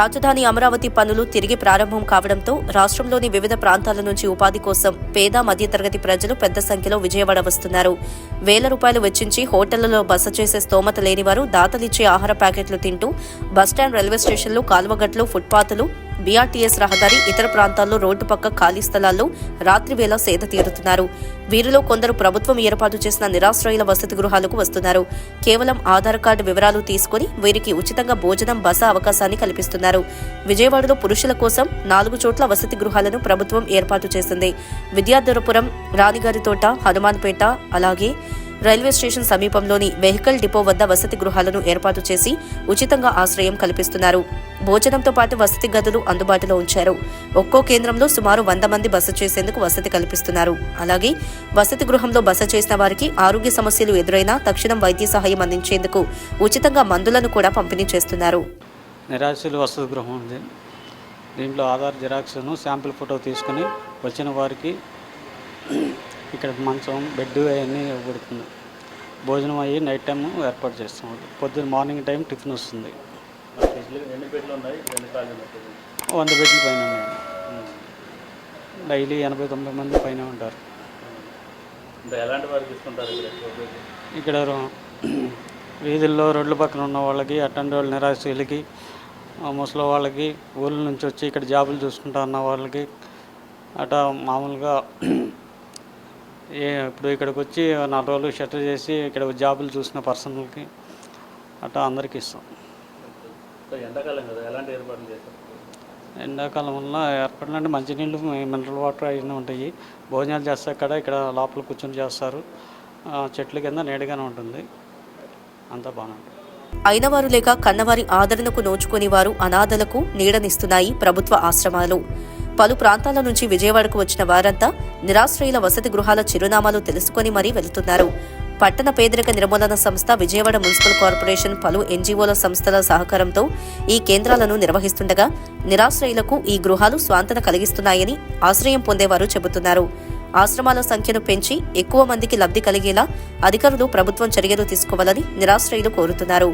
రాజధాని అమరావతి పనులు తిరిగి ప్రారంభం కావడంతో రాష్ట్రంలోని వివిధ ప్రాంతాల నుంచి ఉపాధి కోసం పేద మధ్యతరగతి ప్రజలు పెద్ద సంఖ్యలో విజయవాడ వస్తున్నారు. వేల రూపాయలు వెచ్చించి హోటళ్ళలో బస చేసే స్తోమత లేనివారు దాతలిచ్చే ఆహార ప్యాకెట్లు తింటూ బస్టాండ్ రైల్వే స్టేషన్లు కాల్వగట్లు ఫుట్పాత్లు బీఆర్టీఎస్ రహదారి ఇతర ప్రాంతాల్లో రోడ్డు పక్క ఖాళీ స్థలాల్లో రాత్రి వేళ సేద తీరుతున్నారు. వీరిలో కొందరు ప్రభుత్వం ఏర్పాటు చేసిన నిరాశ్రయుల వసతి గృహాలకు వస్తున్నారు. కేవలం ఆధార్ కార్డు వివరాలు తీసుకుని వీరికి ఉచితంగా భోజనం బస అవకాశాన్ని కల్పిస్తున్నారు. విజయవాడలో పురుషుల కోసం నాలుగు చోట్ల వసతి గృహాలను ప్రభుత్వం ఏర్పాటు చేసింది. విద్యాధరపురం రాణిగారితోట హనుమాన్పేట అలాగే రైల్వే స్టేషన్ సమీపంలోని వెహికల్ డిపో వద్ద వసతి గృహాలను ఏర్పాటు చేసి ఉచితంగా ఆశ్రయం కల్పిస్తున్నారు. భోజనంతో పాటు వసతి గదులు అందుబాటులో ఉంచారు. ఒక్కో కేంద్రంలో సుమారు వంద మంది బస చేసేందుకు వసతి కల్పిస్తున్నారు. అలాగే వసతి గృహంలో బస చేసిన వారికి ఆరోగ్య సమస్యలు ఎదురైనా తక్షణం వైద్య సహాయం అందించేందుకు ఉచితంగా మందులను కూడా పంపిణీ చేస్తున్నారు. నిరాశలు వసతి గృహం ఉంది. దీంట్లో ఆధార్ జిరాక్స్ను శాంపిల్ ఫోటో తీసుకుని వచ్చిన వారికి ఇక్కడ మంచం బెడ్ అవన్నీ ఇవ్వబడుతుంది భోజనం అయ్యి నైట్ టైం ఏర్పాటు చేస్తాం. పొద్దున్న మార్నింగ్ టైం టిఫిన్ వస్తుంది. వంద బెడ్ల పైన ఉన్నాయి. డైలీ ఎనభై తొంభై మంది పైన ఉంటారు. ఇక్కడ వీధుల్లో రోడ్ల పక్కన ఉన్న వాళ్ళకి అట్టండి వాళ్ళ నిరాశ్రయులకి ఆ ముసలి వాళ్ళకి ఊళ్ళ నుంచి వచ్చి ఇక్కడ జాబులు చూసుకుంటా ఉన్న వాళ్ళకి అట మామూలుగా ఇప్పుడు ఇక్కడికి వచ్చి నాలుగు రోజులు షట్టర్ చేసి ఇక్కడ జాబులు చూసిన పర్సన్లకి అట్లా అందరికి ఇస్తాం. ఎండాకాలం కదా ఎలాంటి ఏర్పాట్లు చేస్తారు? ఎండాకాలం వల్ల ఏర్పడిన అంటే మంచినీళ్ళు మినరల్ వాటర్ అవన్నీ ఉంటాయి. భోజనాలు చేస్తే అక్కడ ఇక్కడ లోపల కూర్చొని చేస్తారు. చెట్ల కింద నీడగానే ఉంటుంది. అంతా బాగానే ఉంటుంది. అయినవారు లేక కన్నవారి ఆదరణకు నోచుకుని వారు అనాథలకు నీడనిస్తున్నాయి ప్రభుత్వ ఆశ్రమాలు. పలు ప్రాంతాల నుంచి విజయవాడకు వచ్చిన వారంతా నిరాశ్రయుల వసతి గృహాల చిరునామాలు తెలుసుకుని మరీ వెళుతున్నారు. పట్టణ పేదరిక నిర్మూలన సంస్థ విజయవాడ మున్సిపల్ కార్పొరేషన్ పలు ఎన్జీఓల సంస్థల సహకారంతో ఈ కేంద్రాలను నిర్వహిస్తుండగా నిరాశ్రయులకు ఈ గృహాలు స్వాంతన కలిగిస్తున్నాయని ఆశ్రయం పొందేవారు చెబుతున్నారు. ఆశ్రమాల సంఖ్యను పెంచి ఎక్కువ మందికి లబ్ధి కలిగేలా అధికారులు ప్రభుత్వం చర్యలు తీసుకోవాలని నిరాశ్రయులు కోరుతున్నారు.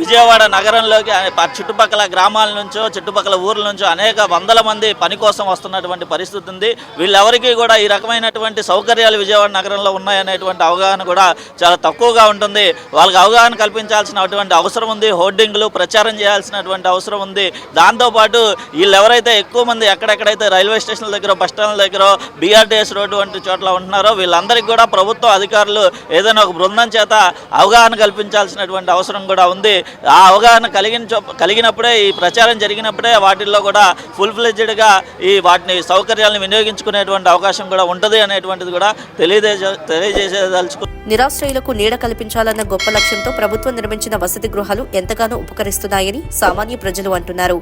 విజయవాడ నగరంలోకి చుట్టుపక్కల గ్రామాల నుంచో చుట్టుపక్కల ఊర్ల నుంచో అనేక వందల మంది పని కోసం వస్తున్నటువంటి పరిస్థితి ఉంది. వీళ్ళెవరికీ కూడా ఈ రకమైనటువంటి సౌకర్యాలు విజయవాడ నగరంలో ఉన్నాయనేటువంటి అవగాహన కూడా చాలా తక్కువగా ఉంటుంది. వాళ్ళకి అవగాహన కల్పించాల్సినటువంటి అవసరం ఉంది. హోర్డింగ్లు ప్రచారం చేయాల్సినటువంటి అవసరం ఉంది. దాంతోపాటు వీళ్ళు ఎవరైతే ఎక్కువ మంది ఎక్కడెక్కడైతే రైల్వే స్టేషన్ల దగ్గర బస్ స్టాండ్ల దగ్గర బీఆర్టీఎస్ రోడ్డు వంటి చోట్ల ఉంటున్నారో వీళ్ళందరికీ కూడా ప్రభుత్వ అధికారులు ఏదైనా ఒక బృందం చేత అవగాహన కల్పించాల్సినటువంటి అవసరం కూడా ఉంది. ఆ అవగాహన కలిగిన కలిగినప్పుడే ఈ ప్రచారం జరిగినప్పుడే వాటిల్లో కూడా ఫుల్ ఫ్లెడ్జ్డ్గా ఈ వాటిని సౌకర్యాలను వినియోగించుకునేటువంటి అవకాశం కూడా ఉంటుంది అనేటువంటిది కూడా తెలియజే తెలియజేసేదలుచుకు నిరాశ్రయులకు నీడ కల్పించాలన్న గొప్ప లక్ష్యంతో ప్రభుత్వం నిర్మించిన వసతి గృహాలు ఎంతగానో ఉపకరిస్తున్నాయని సామాన్య ప్రజలు అంటున్నారు.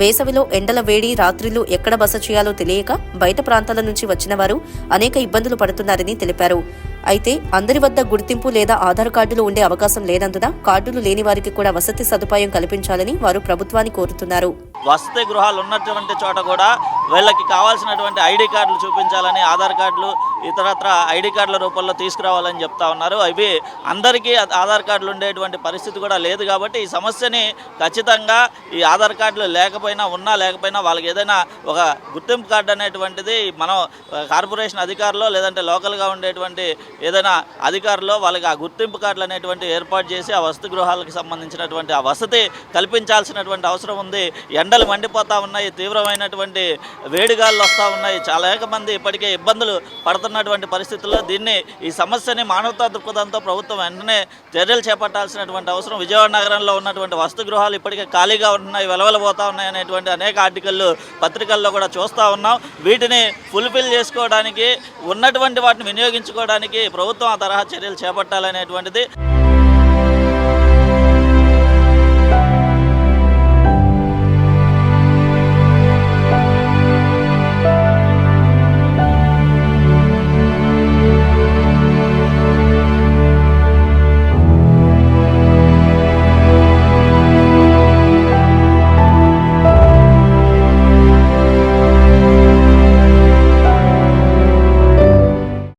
వేసవిలో ఎండల వేడి రాత్రిలు ఎక్కడ బస చేయాలో తెలియక బయట ప్రాంతాల నుంచి వచ్చిన వారు అనేక ఇబ్బందులు పడుతున్నారని తెలిపారు. అయితే అందరి వద్ద గుర్తింపు లేదా ఆధార్ కార్డులు ఉండే అవకాశం లేనందున కార్డులు లేని వారికి కూడా వసతి సదుపాయం కల్పించాలని వారు ప్రభుత్వాన్ని కోరుతున్నారు. వసతి గృహాలు ఉన్నటువంటి చోట కూడా వీళ్ళకి కావాల్సినటువంటి ఐడి కార్డులు చూపించాలని ఆధార్ కార్డులు ఇతరత్ర ఐడి కార్డుల రూపంలో తీసుకురావాలని చెప్తా ఉన్నారు. అవి అందరికీ ఆధార్ కార్డులు ఉండేటువంటి పరిస్థితి కూడా లేదు కాబట్టి ఈ సమస్యని ఖచ్చితంగా ఈ ఆధార్ కార్డులు లేకపోయినా ఉన్నా లేకపోయినా వాళ్ళకి ఏదైనా ఒక గుర్తింపు కార్డు అనేటువంటిది మనం కార్పొరేషన్ అధికారులు లేదంటే లోకల్గా ఉండేటువంటి ఏదైనా అధికారులు వాళ్ళకి ఆ గుర్తింపు కార్డులు అనేటువంటి ఏర్పాటు చేసి ఆ వసతి గృహాలకు సంబంధించినటువంటి ఆ వసతి కల్పించాల్సినటువంటి అవసరం ఉంది. ఎండలు మండిపోతూ ఉన్నాయి తీవ్రమైనటువంటి వేడిగాళ్ళు వస్తూ ఉన్నాయి. చాలా మంది ఇప్పటికే ఇబ్బందులు వస్తున్నటువంటి పరిస్థితుల్లో దీన్ని ఈ సమస్యని మానవతా దృక్పథంతో ప్రభుత్వం వెంటనే చర్యలు చేపట్టాల్సినటువంటి అవసరం విజయవాడ నగరంలో ఉన్నటువంటి వస్తు గృహాలు ఇప్పటికే ఖాళీగా ఉంటున్నాయి వెలవెలబోతా ఉన్నాయి అనేటువంటి అనేక ఆర్టికల్లు పత్రికల్లో కూడా చూస్తూ ఉన్నాం. వీటిని ఫుల్ఫిల్ చేసుకోవడానికి ఉన్నటువంటి వాటిని వినియోగించుకోవడానికి ప్రభుత్వం ఆ తరహా చర్యలు చేపట్టాలనేటువంటిది